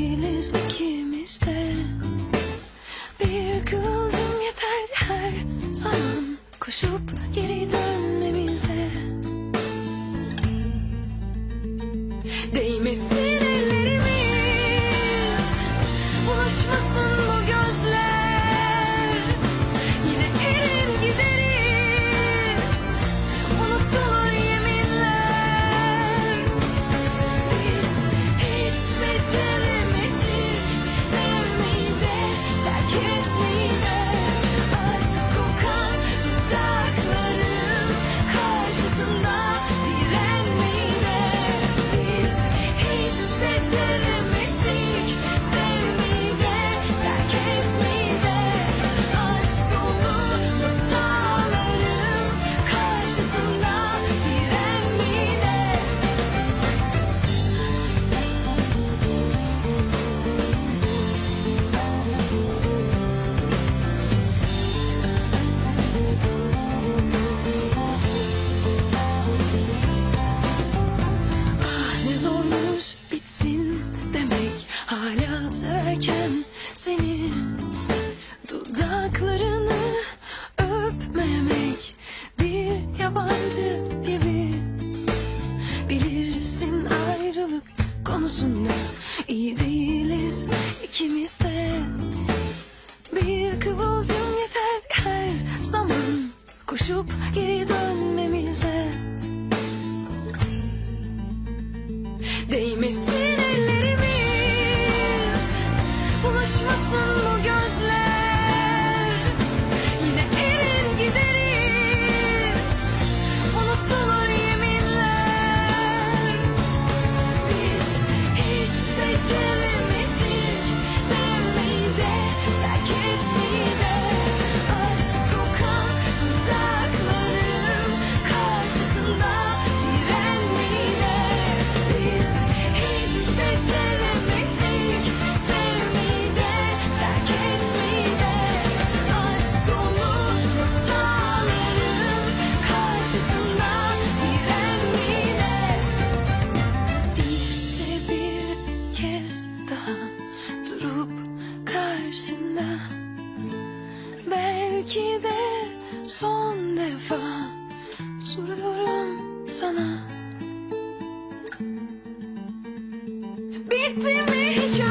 değiliz ikimiz de. Bir kıvılcım yeterdi her zaman koşup geri dönmemize. Değmesin ellerimiz, buluşmasın hala severken seni dudaklarını öpmemek bir yabancı gibi. Bilirsin ayrılık konusunda iyi değiliz ikimiz de. Bir kıvılcım yeterdi her zaman koşup geri dönmemize. Değmesin karşında Belki de son defa soruyorum sana. Bitti mi